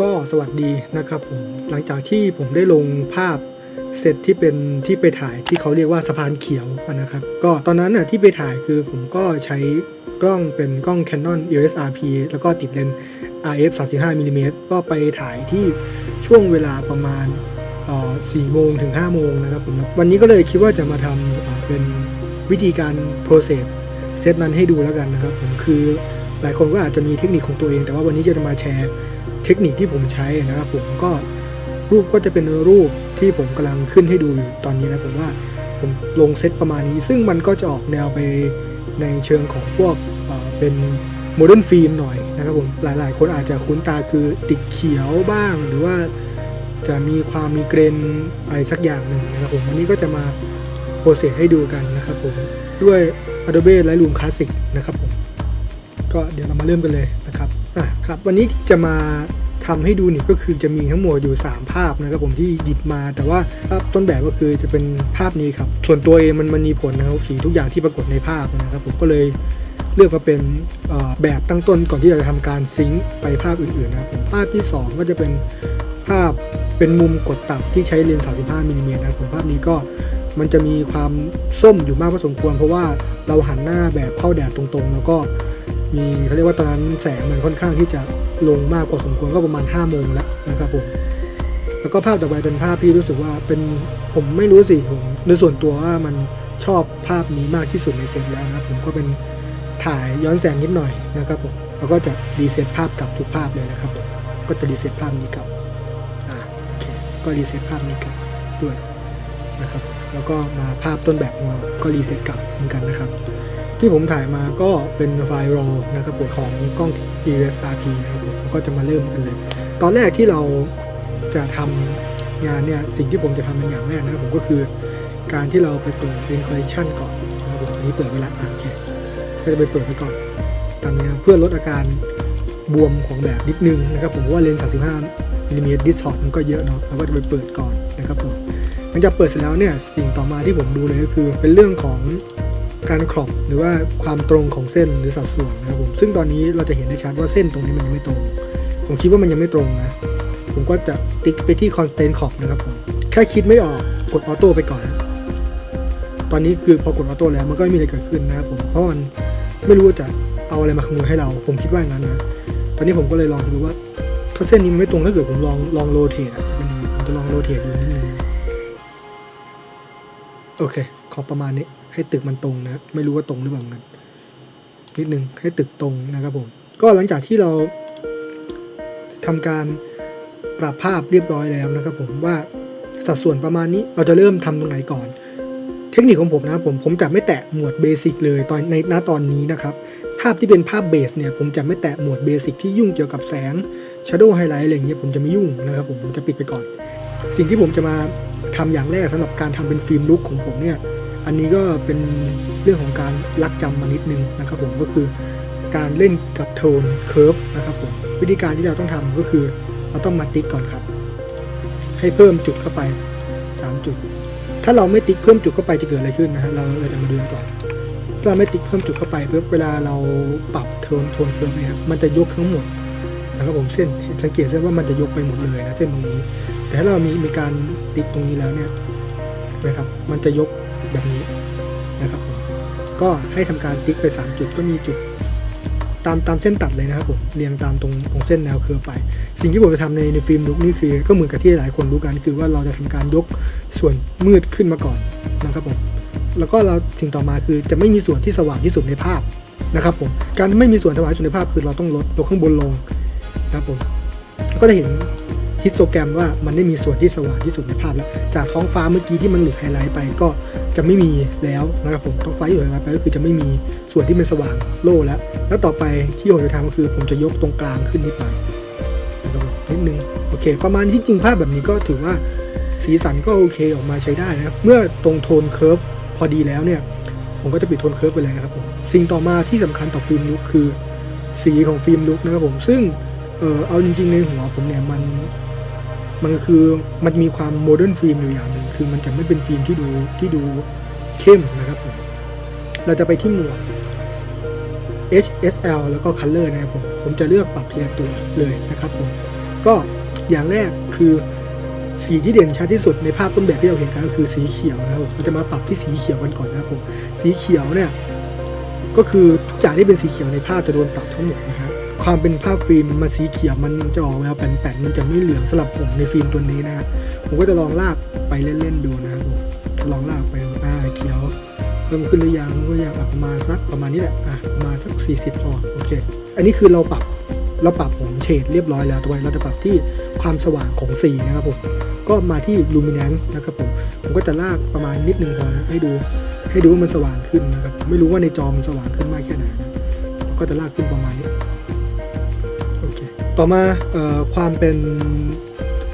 ก็สวัสดีนะครับผมหลังจากที่ผมได้ลงภาพเซตที่เป็นที่ไปถ่ายที่เขาเรียกว่าสะพานเขียวนะครับ ก็ตอนนั้นน่ะที่ไปถ่ายคือผมก็ใช้กล้องเป็นกล้อง Canon EOS RP แล้วก็ติดเลนส์ RF 35มิลลิเมตรก็ไปถ่ายที่ช่วงเวลาประมาณเอ่โมงถึง5โมงนะครับผมวันนี้ก็เลยคิดว่าจะมาทำเป็นวิธีการ process เซ เซตนั้นให้ดูแล้วกันนะครับผมคือหลายคนก็อาจจะมีเทคนิคของตัวเอง แต่ว่าวันนี้จะมาแชร์เทคนิคที่ผมใช้นะครับผมก็รูปก็จะเป็นรูปที่ผมกำลังขึ้นให้ดูอยู่ตอนนี้นะผมว่าผมลงเซตประมาณนี้ ซึ่งมันก็จะออกแนวไปในเชิงของพวกเเป็นโมเดิร์นฟิล์มหน่อยนะครับผมหลายๆ คนอาจจะคุ้นตาคือติดเขียวบ้าง หรือว่าจะมีความมีเกรนอะไรสักอย่างหนึ่งนะครับผมวันนี้ก็จะมาโปรเซสให้ดูกันนะครับผมด้วย Adobe Lightroom Classic นะครับผมก็เดี๋ยวเรามาเริ่มกันเลยนะครับอะครับ วันนี้ที่จะมาทำให้ดูนี่ก็คือจะมีทั้งหมดอยู่ 3 ภาพนะครับผมที่หยิบมาแต่ว่าภาพต้นแบบก็คือจะเป็นภาพนี้ครับ ส่วนตัวเองมันมันมีผลนะครับสีทุกอย่างที่ปรากฏในภาพนะครับผมก็เลยเลือกมาเป็นแบบตั้งต้นก่อนที่จะทำการซิงค์ไปภาพอื่นๆนะครับผมภาพที่ 2 ก็จะเป็นภาพเป็นมุมกดตับที่ใช้เลนส์35มิลลิเมตรนะครับผมภาพนี้ก็ มันจะมีความส้มอยู่มากพอสมควร เพราะว่าเราหันหน้าแบบเข้าแดดตรงๆ แล้วก็มีเขาเรียกว่าตอนนั้นแสงมันค่อนข้างที่จะลงมากพอสมควรก็ประมาณ5โมงแล้วนะครับผมแล้วก็ภาพต่อไปเป็นภาพที่รู้สึกว่าเป็นผมไม่รู้สิผมโดยส่วนตัวว่ามันชอบภาพนี้มากที่สุดในเซตแล้วนะครับผมก็เป็นถ่ายย้อนแสงนิดหน่อยนะครับผมแล้วก็จะรีเซ็ตภาพกลับทุกภาพเลยนะครับผมก็จะรีเซ็ตภาพนี้กลับอ่าโอเคก็รีเซ็ตภาพนี้กลับด้วยนะครับ แล้วก็มาภาพต้นแบบของเราก็รีเซ็ตกลับเหมือนกันนะครับ ที่ผมถ่ายมาก็เป็นไฟล์ RAW นะครับผมของกล้อง EOS RP นะครับผมก็จะมาเริ่มกันเลย ตอนแรกที่เราจะทำงานเนี่ยสิ่งที่ผมจะทำเป็นอย่างแรกนะครับผมก็คือการที่เราไปเปิดเป็น collection ก่อนนะครับผมอันนี้เปิดไปละโอเคก็จะไปเปิดไปก่อนตามนี้นะเพื่อลดอาการบวมของแบบนิดนึงนะครับผมว่าเลนส์35มิลลิเมตรดิสทอร์มันก็เยอะเนาะเราก็จะไปเปิดก่อนนะครับผม ลังจากเปิดเสร็จแล้วเนี่ยสิ่งต่อมาที่ผมดูเลยก็คือเป็นเรื่องของการครอบหรือว่าความตรงของเส้นหรือสัดส่วนนะครับผมซึ่งตอนนี้เราจะเห็นได้ชัดว่าเส้นตรงนี้มันยังไม่ตรง ผมคิดว่ามันยังไม่ตรงนะผมก็จะติ๊กไปที่ constant crop นะครับผมแค่คิดไม่ออกกดออโต้ไปก่อนนะตอนนี้คือพอกดออโต้แล้วมันก็ไม่มีอะไรเกิดขึ้นนะครับผมเพราะมันไม่รู้ว่าจะเอาอะไรมาคำนวณให้เรา ผมคิดว่าอย่างนั้นนะตอนนี้ผมก็เลยลองดูว่า ถ้าเส้นนี้มันไม่ตรงถ้าเกิดผมลองลองโรเทตอะจะเป็นยังไงผมจะลองโรเทตดูนิดนึง โอเค ขอประมาณนี้ ให้ตึกมันตรงนะ ไม่รู้ว่าตรงหรือเปล่านกันนิดนึง ให้ตึกตรงนะครับผม ก็หลังจากที่เราทำการปรับภาพเรียบร้อยแล้วนะครับผมว่าสัดส่วนประมาณนี้เราจะเริ่มทำตรงไหนก่อน เทคนิคของผมนะครับผมผมจะไม่แตะหมวดเบสิกเลยตอนในณตอนนี้นะครับ ภาพที่เป็นภาพเบสเนี่ยผมจะไม่แตะหมวดเบสิกที่ยุ่งเกี่ยวกับแสง Shadow Highlight อะไรอย่างเงี้ยผมจะไม่ยุ่งนะครับผมผมจะปิดไปก่อน สิ่งที่ผมจะมา ทำอย่างแรกสำหรับการทำเป็นฟิล์มลุกของผมเนี่ยอันนี้ก็เป็นเรื่องของการลักจำมานิดนึงนะครับผมก็คือการเล่นกับโทนเคิร์ฟนะครับผมวิธีการที่เราต้องทำก็คือเราต้องมาติ๊กก่อนครับ ให้เพิ่มจุดเข้าไป 3 จุด ถ้าเราไม่ติ๊กเพิ่มจุดเข้าไปจะเกิดอะไรขึ้นนะฮะเราเราจะมาดูกันก่อนถ้าเราไม่ติ๊กเพิ่มจุดเข้าไปเพื่อเวลาเราปรับโทนโทนเคิร์ฟเนี่ยครับมันจะยกทั้งหมดนะครับผมเส้นเห็นสังเกตเส้นว่ามันจะยกไปหมดเลยนะเส้นตรงนี้ แต่ถ้าเรามีมีการติ๊กตรงนี้แล้วเนี่ยนะครับ มันจะยกแบบนี้นะครับผมก็ให้ทำการติ๊กไป 3 จุดก็มีจุดตามตามเส้นตัดเลยนะครับผมเรียงตามตรงตรงเส้นแนวเคอร์ไป สิ่งที่ผมจะทำในในฟิล์มลุกนี่คือ ก็เหมือนกับที่หลายคนรู้กันคือว่าเราจะทำการยกส่วนมืดขึ้นมาก่อนนะครับผมแล้วก็เราสิ่งต่อมาคือจะไม่มีส่วนที่สว่างที่สุดในภาพนะครับผมการไม่มีส่วนสว่างที่สุดในภาพคือเราต้องลดลดข้างบนลงนะครับผมก็จะเห็น ฮิสโตแกรมว่ามันได้มีส่วนที่สว่างที่สุดในภาพแล้ว จากท้องฟ้าเมื่อกี้ที่มันหลุดไฮไลท์ไปก็จะไม่มีแล้วนะครับผมท้องฟ้าที่หลุดไฮไลท์ไปก็คือจะไม่มีส่วนที่มันสว่างโล่แล้ว แล้วต่อไปที่ผมจะทำก็คือ ผมจะยกตรงกลางขึ้นนิดไปนะครับผมนิดนึงโอเค ประมาณที่จริงภาพแบบนี้ก็ถือว่าสีสันก็โอเคออกมาใช้ได้นะครับเมื่อตรงโทนเคิร์ฟพอดีแล้วเนี่ยผมก็จะปิดโทนเคิร์ฟไปเลยนะครับผมสิ่งต่อมาที่สำคัญต่อฟิล์มลุกคือสีของฟิล์มลุกนะครับผมซึ่งเออเอาจริงๆในหัวผมเนี่ยมัน มันก็คือมันมีความโมเดิร์นฟิล์มอยู่อย่างหนึ่งคือมันจะไม่เป็นฟิล์มที่ดูที่ดูเข้มนะครับผมเราจะไปที่หมวด HSL แล้วก็ Color นะครับผม ผมจะเลือกปรับทีละตัวเลยนะครับผม ก็อย่างแรกคือสีที่เด่นชัดที่สุดในภาพต้นแบบที่เราเห็นกันก็คือสีเขียวนะครับผมเราจะมาปรับที่สีเขียวกันก่อนนะครับผม สีเขียวเนี่ยก็คือทุกอย่างที่เป็นสีเขียวในภาพจะโดนปรับทั้งหมดนะฮะ ความเป็นภาพฟิล์มมันสีเขียวมันจะออกแนวแป่นๆมันจะไม่เหลืองสลับผมในฟิล์มตัวนี้นะฮะผมก็จะลองลากไปเล่นๆดูนะครับผมลองลากไปอ่าเขียวเพิ่มขึ้นหรือยังเพิ่มขึ้นหรือยังประมาณสักประมาณนี้แหละอะประมาณสัก 40พอโอเค อันนี้คือเราปรับเราปรับผมเฉดเรียบร้อยแล้วตัวเราจะปรับที่ความสว่างของสีนะครับผมก็มาที่ luminance นะครับผมผมก็จะลากประมาณนิดนึงพอนะให้ดูให้ดูว่ามันสว่างขึ้นนะครับไม่รู้ว่าในจอมันสว่างขึ้นมากแค่ไหนนะก็จะลากขึ้นประมาณนี้ ต่อมาเอ่อความเป็น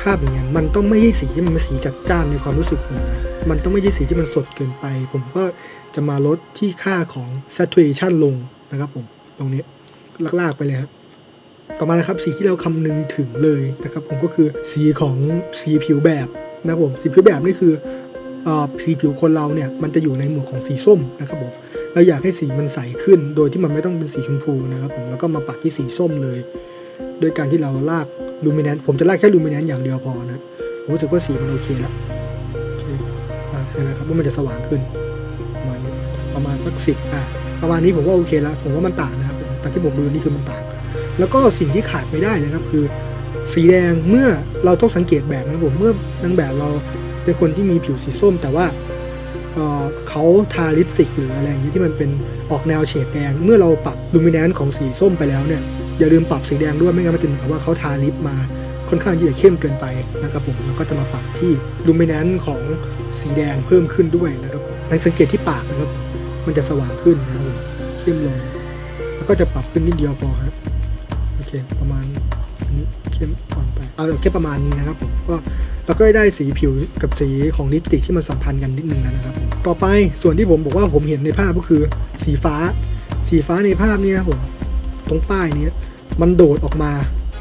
ภาพอย่างเงี้ยมันต้องไม่ใช่สีที่มันสีจัดจ้านในความรู้สึกผมนะมันต้องไม่ใช่สีที่มันสดเกินไป ผมก็จะมาลดที่ค่าของ saturation ลงนะครับผมตรงนี้ลากๆไปเลยครับต่อมานะครับสีที่เราคำนึงถึงเลยนะครับผมก็คือสีของสีผิวแบบนะครับผมสีผิวแบบนี่คืออสีผิวคนเราเนี่ยมันจะอยู่ในหมวดของสีส้มนะครับผมเราอยากให้สีมันใสขึ้น โดยที่มันไม่ต้องเป็นสีชมพูนะครับผมแล้วก็มาปัดที่สีส้มเลย โดยการที่เราลากลูมิเนนผมจะลากแค่ลูมิเนนอย่างเดียวพอนะ ผมรู้สึกว่าสีมันโอเคแล้วโอเคอะเห็นไหมครับว่ามันจะสว่างขึ้นประมาณนี้ประมาณสักสิบอะประมาณนี้ผมว่าโอเคแล้วผมว่ามันต่างนะครับผมแต่ที่ผมดูนี่คือมันต่าง แล้วก็สิ่งที่ขาดไม่ได้นะครับคือ สีแดงเมื่อเราต้องสังเกตแบบนะผมเมื่อนางแบบเราเป็นคนที่มีผิวสีส้ม แต่ว่าเอ่อเขาทาลิปสติกหรืออะไรอย่างนี้ที่มันเป็นออกแนวเฉดแดง เมื่อเราปรับลูมิเนนซ์ของสีส้มไปแล้วเนี่ย อย่าลืมปรับสีแดงด้วยไม่งั้นมันจะเหมือนกับว่าเขาทาลิปมาค่อนข้างที่จะเข้มเกินไปนะครับผมแล้วก็จะมาปรับที่ลูมิเนนซ์ของสีแดงเพิ่มขึ้นด้วยนะครับในสังเกตที่ปากนะครับ มันจะสว่างขึ้นนะครับผมเข้มลงแล้วก็จะปรับขึ้นนิดเดียวพอฮะโอเคประมาณอันนี้เข้มอ่อนไปเอาแค่ประมาณนี้นะครับผมก็เราก็ได้สีผิวกับสีของลิปสติกที่มันสัมพันธ์กันนิดนึงแล้วนะครับผมต่อไปส่วนที่ผมบอกว่าผมเห็นในภาพก็คือสีฟ้า สีฟ้าในภาพนี้ครับผม ตรงป้ายนี้มันโดดออกมา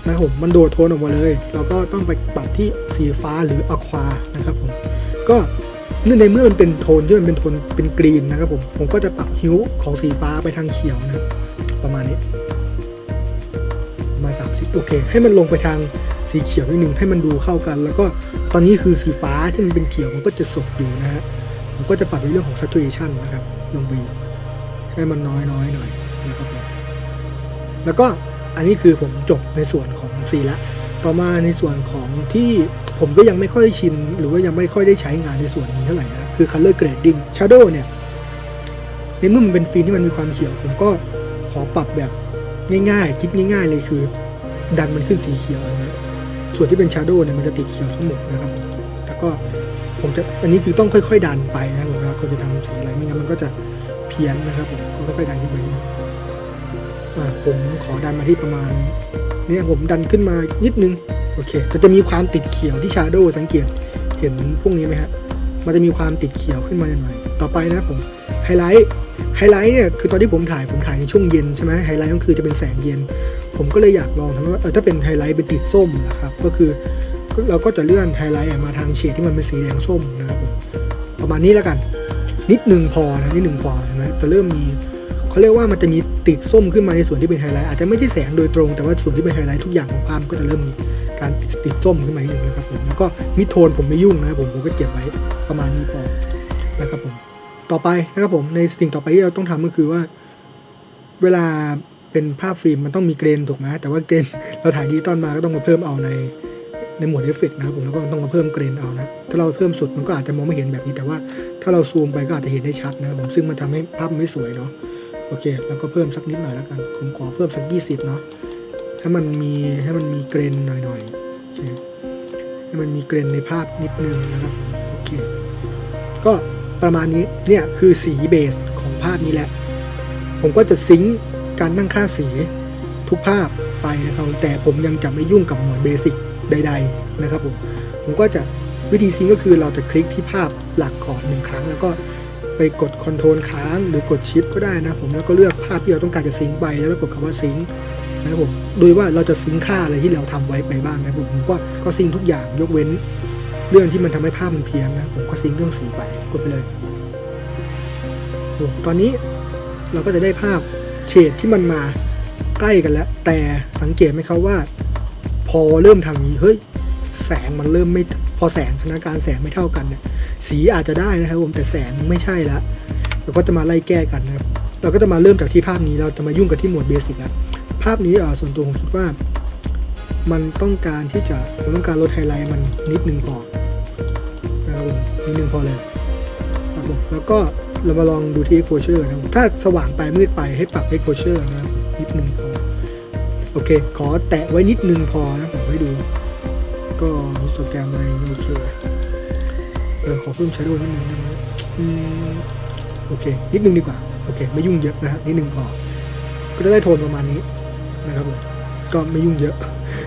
นะผมมันโดดโทนออกมาเลย เราก็ต้องไปปรับที่สีฟ้าหรืออะควานะครับผมก็เนื่องในเมื่อมันเป็นโทนที่มันเป็นโทนเป็นกรีนนะครับผมผมก็จะปรับฮิ้วของสีฟ้าไปทางเขียวนะประมาณนี้ มา 30 โอเค ให้มันลงไปทางสีเขียวนิดนึงให้มันดูเข้ากัน แล้วก็ตอนนี้คือสีฟ้าที่มันเป็นเขียวมันก็จะสดอยู่นะฮะผมก็จะปรับในเรื่องของ saturation นะครับลงไปให้มันน้อยๆหน่อยนะครับผม แล้วก็อันนี้คือผมจบในส่วนของสีละต่อมาในส่วนของที่ผมก็ยังไม่ค่อยชิน หรือว่ายังไม่ค่อยได้ใช้งานในส่วนนี้เท่าไหร่นะคือ color grading shadow เนี่ยในเมื่อมันเป็นฟิล์มที่มันมีความเขียว ผมก็ขอปรับแบบง่ายๆ คิดง่าย ๆ เลยคือ ดันมันขึ้นสีเขียวนะส่วนที่เป็นชาร์โดเนี่ยมันจะติดเขียวทั้งหมดนะครับแต่ก็ผมจะอันนี้คือต้องค่อย ๆ ดันไปนะครับผมนะคนจะทำสีอะไรไม่งั้นมันก็จะเพี้ยนนะครับผมก็ค่อยๆดันขึ้นไป ผมขอดันมาที่ประมาณเนี่ยผมดันขึ้นมานิดนึง โอเคมันจะมีความติดเขียวที่ชาร์โดสังเกตเห็นพวกนี้ไหมฮะ มันจะมีความติดเขียวขึ้นมาหน่อยๆต่อไปนะผมไฮไลท์ไฮไลท์เนี่ยคือตอนที่ผมถ่ายผมถ่ายในช่วงเย็นใช่ไหมไฮไลท์ก็คือจะเป็นแสงเย็น ผมก็เลยอยากลองทำว่าเออถ้าเป็นไฮไลท์เป็นติดส้มนะครับก็คือเราก็จะเลื่อนไฮไลท์มาทางเฉดที่มันเป็นสีแดงส้มนะครับผมประมาณนี้แล้วกัน นิดหนึ่งพอนะนิดหนึ่งพอเห็นไหมจะเริ่มมี เขาเรียกว่ามันจะมีติดส้มขึ้นมาในส่วนที่เป็นไฮไลท์อาจจะไม่ใช่แสงโดยตรงแต่ว่าส่วนที่เป็นไฮไลท์ทุกอย่างของภาพก็จะเริ่มมีการติดส้มขึ้นมาอีกหนึ่งนะครับผมแล้วก็มิดโทนผมไม่ยุ่งนะครับผมผมก็เก็บไว้ประมาณนี้พอนะครับผมต่อไปนะครับผมในสิ่งต่อไปที่เราต้องทำก็คือว่า เวลาเป็นภาพฟิล์มมันต้องมีเกรนถูกไหมแต่ว่าเกรนเราถ่ายดิจิตอลมาก็ต้องมาเพิ่มเอาในในหมวดเอฟเฟกต์นะครับผมแล้วก็ต้องมาเพิ่มเกรนเอานะถ้าเราเพิ่มสุดมันก็อาจจะมองไม่เห็นแบบนี้แต่ว่า ถ้าเราซูมไปก็อาจจะเห็นได้ชัดนะครับผมซึ่งมันทำให้ภาพไม่สวยเนาะ โอเคแล้วก็เพิ่มสักนิดหน่อยแล้วกันผมขอเพิ่มสัก 20 เนาะให้มันมีให้มันมีเกรนหน่อยๆโอเคให้มันมีเกรนในภาพนิดนึงนะครับโอเคก็ประมาณนี้เนี่ยคือสีเบสของภาพนี้แหละ ผมก็จะซิงค์การตั้งค่าสีทุกภาพไปนะครับแต่ผมยังจะไม่ยุ่งกับหมวดเบสิกใด ๆ นะครับผมผมก็จะวิธีซิงก็คือเราจะคลิกที่ภาพหลักก่อนหนึ่งครั้ง แล้วก็ ไปกดคอนโทรลค้างหรือกดชิปก็ได้นะผมแล้วก็เลือกภาพที่เราต้องการจะซิงไปแล้วก็กดคำว่าซิงนะครับผมโดยว่าเราจะซิงค่าอะไรที่เราทำไว้ไปบ้างนะครับผมผมก็ก็ซิงทุกอย่างยกเว้น เรื่องที่มันทำให้ภาพมันเพี้ยนนะผมก็ซิงเรื่องสีไปกดไปเลยตอนนี้เราก็จะได้ภาพเฉดที่มันมาใกล้กันแล้ว แต่สังเกตไหมครับว่า พอเริ่มทำนี้เฮ้ยแสงมันเริ่มไม่ พอแสงสถานการณ์แสงไม่เท่ากันเนี่ยสีอาจจะได้นะครับผมแต่แสงไม่ใช่ละเราก็จะมาไล่แก้กันนะครับเราก็จะมาเริ่มจากที่ภาพนี้เราจะมายุ่งกับที่หมวดเบสิกแล้วภาพนี้เออส่วนตัวผมคิดว่า มันต้องการที่จะผมต้องการลดไฮไลท์มันนิดนึงพอนะครับผมนิดนึงพอเลยครับผมแล้วก็เรามาลองดูที่ exposure นะครับถ้าสว่างไปมืดไปให้ปรับ exposure นะครับนิดนึงพอโอเค ขอแตะไว้นิดนึงพอนะผมให้ดู ก็อินสตาแกรมอะไรอโอเคเออขอเพิ่ม shadow นิดนึงได้ไหมอืมโอเค นิดนึงดีกว่า โอเค ไม่ยุ่งเยอะนะฮะ นิดนึงพอ ก็จะได้โทนประมาณนี้นะครับผม ก็ไม่ยุ่งเยอะ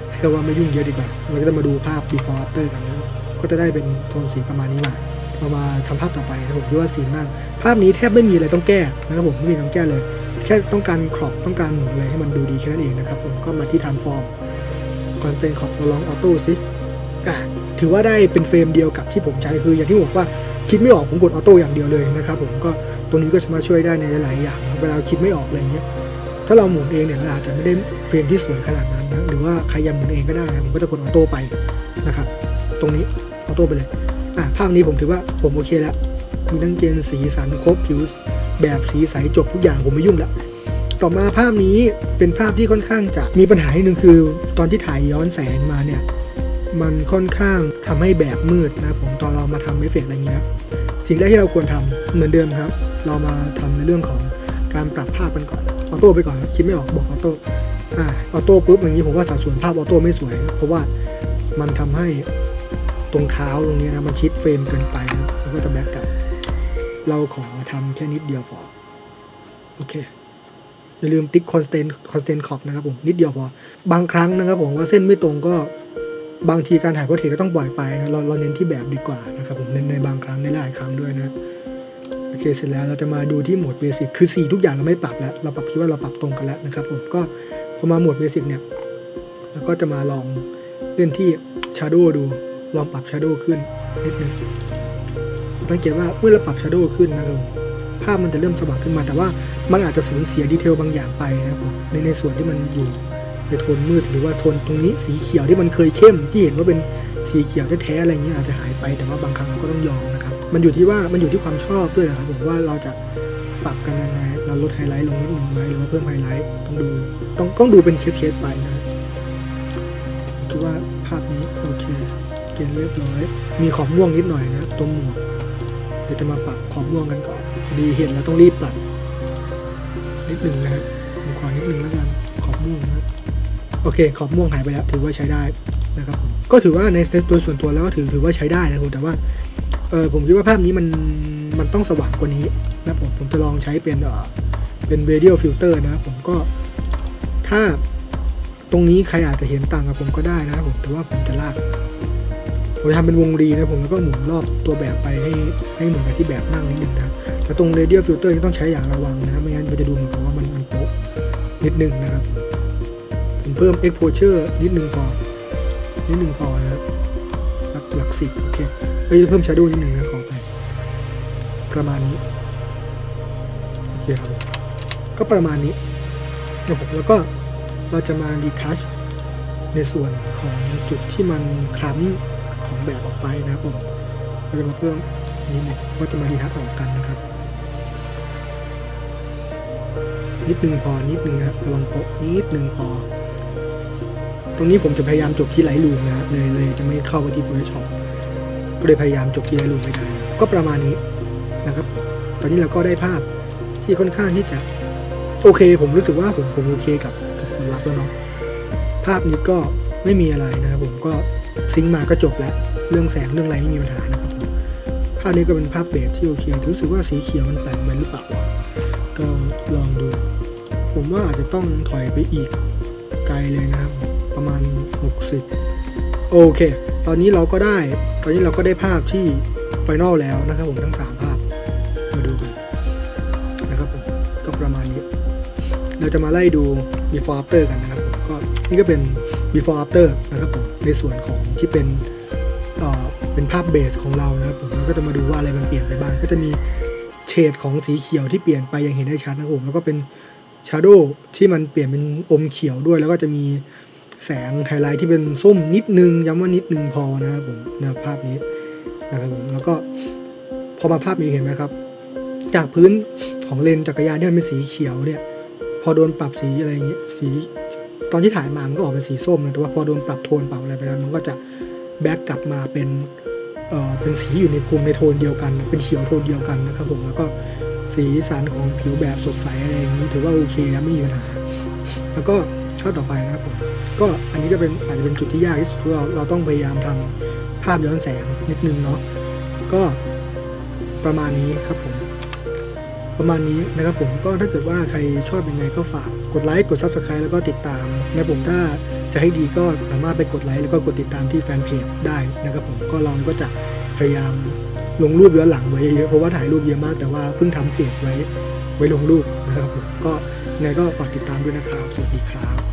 ให้คำว่าไม่ยุ่งเยอะดีกว่า เราก็จะมาดูภาพ before after กันนะก็จะได้เป็นโทนสีประมาณนี้มาเรามาทำภาพต่อไปนะผมคิดว่าสีนั่งภาพนี้แทบไม่มีอะไรต้องแก้นะครับผมไม่มีต้องแก้เลย แค่ต้องการครอปต้องการหมุนอะไรให้มันดูดีแค่นั้นเองนะครับผม ก็มาที่ transform คอนเทนต์ขอบเราลองออโต้สิ อะถือว่าได้เป็นเฟรมเดียวกับที่ผมใช้คืออย่างที่บอกว่าคิดไม่ออกผมกดออโต้อย่างเดียวเลยนะครับผมก็ตรงนี้ก็สามารถช่วยได้ในหลายๆอย่างเวลาคิดไม่ออกอะไรเงี้ยถ้าเราหมุนเองเนี่ยเราอาจจะไม่ได้เฟรมที่สวยขนาดนั้นนะหรือว่าใครอยากหมุนเองก็ได้นะผมก็จะกดออโต้ไปนะครับ ตรงนี้ออโต้ไปเลยอะภาพนี้ผมถือว่าผมโอเคแล้วมีทั้งเกณฑ์สีสันครบผิวแบบสีใสจบทุกอย่างผมไม่ยุ่งละต่อมาภาพนี้เป็นภาพที่ค่อนข้างจะมีปัญหาหนึ่งคือ ตอนที่ถ่ายย้อนแสงมาเนี่ย มันค่อนข้างทำให้แบบมืดนะผมตอนเรามาทำเอฟเฟกต์อะไรเงี้ยสิ่งแรกที่เราควรทำเหมือนเดิมครับ เรามาทำในเรื่องของการปรับภาพกันก่อนออโต้ไปก่อนคิดไม่ออกบอกออโต้อ่าออโต้ปุ๊บอย่างนี้ผมว่าสัดส่วนภาพออโต้ไม่สวยนะเพราะว่ามันทำให้ตรงเท้าตรงนี้นะมันชิดเฟรมเกินไปนะมันก็จะแบ็กกลับ เราขอทำแค่นิดเดียวพอโอเคอย่าลืมติ๊กคอนสแตนคอนสแตนขอบนะครับผมนิดเดียวพอบางครั้งนะครับผมว่าเส้นไม่ตรงก็ บางทีการถ่ายโปรเทก็ต้องปล่อยไปนะเราเราเน้นที่แบบดีกว่านะครับผมในในบางครั้งในหลายครั้งด้วยนะโอเคเสร็จแล้วเราจะมาดูที่โหมดเบสิกคือสีทุกอย่างเราไม่ปรับแล้ว เราปรับคิดว่าเราปรับตรงกันแล้วนะครับผมก็พอมาโหมดเบสิกเนี่ยเราก็จะมาลองเล่นที่ Shadow ดูลองปรับ Shadow ขึ้นนิดนึงสังเกตว่าเมื่อเราปรับ Shadow ขึ้นนะครับผมภาพมันจะเริ่มสว่างขึ้นมาแต่ว่ามันอาจจะสูญเสียดีเทลบางอย่างไปนะครับในในส่วนที่มันอยู่ ในโทนมืดหรือว่าโทนตรงนี้สีเขียวที่มันเคยเข้ม ที่เห็นว่าเป็นสีเขียวแท้ๆอะไรอย่างนี้อาจจะหายไปแต่ว่าบางครั้งเราก็ต้องยอมนะครับ มันอยู่ที่ว่ามันอยู่ที่ความชอบด้วยนะครับผมว่าเราจะปรับกันยังไงเราลดไฮไลท์ลงนิดนึงไหมหรือว่าเพิ่มไฮไลท์ต้องดูต้องต้องดูเป็นเคสๆไปนะคิดว่าภาพนี้โอเคเกณฑ์เรียบร้อย มีขอบม่วงนิดหน่อยนะตรงหมวกเดี๋ยวจะมาปรับขอบม่วงกันก่อนดีเห็นแล้วต้องรีบปรับนิดหนึ่งนะฮะผมขอนิดหนึ่งแล้วกันขอบม่วงนะ โอเค ขอบม่วงหายไปแล้ว ถือว่าใช้ได้นะครับผมก็ถือว่าในในตัวส่วนตัวแล้วก็ถือถือว่าใช้ได้นะผมแต่ว่าเออผมคิดว่าภาพนี้มันมันต้องสว่างกว่านี้นะผมผมจะลองใช้เป็นเออเป็น radial filter นะผมก็ถ้าตรงนี้ใครอาจจะเห็นต่างกับผมก็ได้นะผมแต่ว่าผมจะลากผมจะทำเป็นวงรีนะผมแล้วก็หมุนรอบตัวแบบไปให้ให้เหมือนกับที่แบบนั่งนิดนึงนะแต่ตรง radial filter นี่ต้องใช้อย่างระวังนะไม่งั้นมันจะดูเหมือนกับว่ามันมันโป๊ะนิดนึงนะครับ เพิ่ม exposure นิดนึงพอ นิดนึงพอนะครับหลักหลักสิบโอเคเอ้ยเพิ่ม shadow นิดนึงนะขอไป ประมาณนี้ โอเคครับ ก็ประมาณนี้นะผมแล้วก็เราจะมา detach ในส่วนของจุดที่มันคล้ำของแบบออกไปนะครับผมเราจะมาเพิ่มนิดนึงว่าจะมา detach ออกกันนะครับนิดนึงพอ นิดนึงนะครับระวังโป๊ะนิดนึงพอ ตรงนี้ผมจะพยายามจบที่ไลท์รูมนะเลยเลยจะไม่เข้าไปที่ Photoshop ก็เลยพยายามจบที่ไลท์รูมไม่ได้ ก็ประมาณนี้นะครับ ตอนนี้เราก็ได้ภาพที่ค่อนข้างที่จะโอเค ผมรู้สึกว่าผมผมโอเคกับกับผลลัพธ์แล้วเนาะภาพนี้ก็ไม่มีอะไรนะครับผมก็ซิงมาก็จบแล้ว เรื่องแสงเรื่องอะไรไม่มีปัญหานะครับภาพนี้ก็เป็นภาพเบสที่โอเครู้สึกว่าสีเขียวมันแปลกไปหรือเปล่าก็ลองดู ผมว่าอาจจะต้องถอยไปอีกไกลเลยนะครับ ประมาณ 60 โอเค ตอนนี้เราก็ได้ ตอนนี้เราก็ได้ภาพที่ไฟนอลแล้วนะครับผมทั้ง 3 ภาพ มาดูกันนะครับผม ก็ประมาณนี้ เราจะมาไล่ดู before after กันนะครับผม ก็นี่ก็เป็น before after นะครับผม ในส่วนของที่เป็นเอ่อเป็นภาพเบสของเรานะครับผมแล้วก็จะมาดูว่าอะไรมันเปลี่ยนไปบ้าง ก็จะมีเฉดของสีเขียวที่เปลี่ยนไปอย่างเห็นได้ชัดนะครับผม แล้วก็เป็นชาร์โดที่มันเปลี่ยนเป็นอมเขียวด้วย แล้วก็จะมี แสงไฮไลท์ที่เป็นส้มนิดนึงย้ำว่านิดนึงพอนะครับผมนะภาพนี้นะครับผมแล้วก็พอมาภาพนี้เห็นไหมครับ จากพื้นของเลนจักรยานที่มันเป็นสีเขียวเนี่ย พอโดนปรับสีอะไรอย่างเงี้ยสีตอนที่ถ่ายมามันก็ออกเป็นสีส้มนะแต่ว่าพอโดนปรับโทนปรับอะไรไปแล้วมันก็จะแบ็กกลับมาเป็นเอ่อเป็นสีอยู่ในคุมในโทนเดียวกัน เป็นเขียวโทนเดียวกันนะครับผมแล้วก็สีสันของผิวแบบสดใสอะไรอย่างนี้ถือว่าโอเคนะไม่มีปัญหาแล้วก็ข้อต่อไปนะครับผม ก็อันนี้ก็เป็นอาจจะเป็นจุดที่ยากที่สุดที่เราเราต้องพยายามทำภาพย้อนแสงนิดนึงเนาะก็ประมาณนี้ครับผม ประมาณนี้นะครับผมก็ถ้าเกิดว่าใครชอบยังไงก็ฝากกดไลค์กด Subscribe แล้วก็ติดตามนะผมถ้าจะให้ดีก็สามารถไปกดไลค์แล้วก็กดติดตามที่แฟนเพจได้นะครับผมก็เราก็จะพยายามลงรูปย้อนหลังไว้เยอะเพราะว่าถ่ายรูปเยอะมากแต่ว่าเพิ่งทำเพจไว้ไว้ลงรูปนะครับผมก็ยังไงก็ฝากติดตามด้วยนะครับ สวัสดีครับ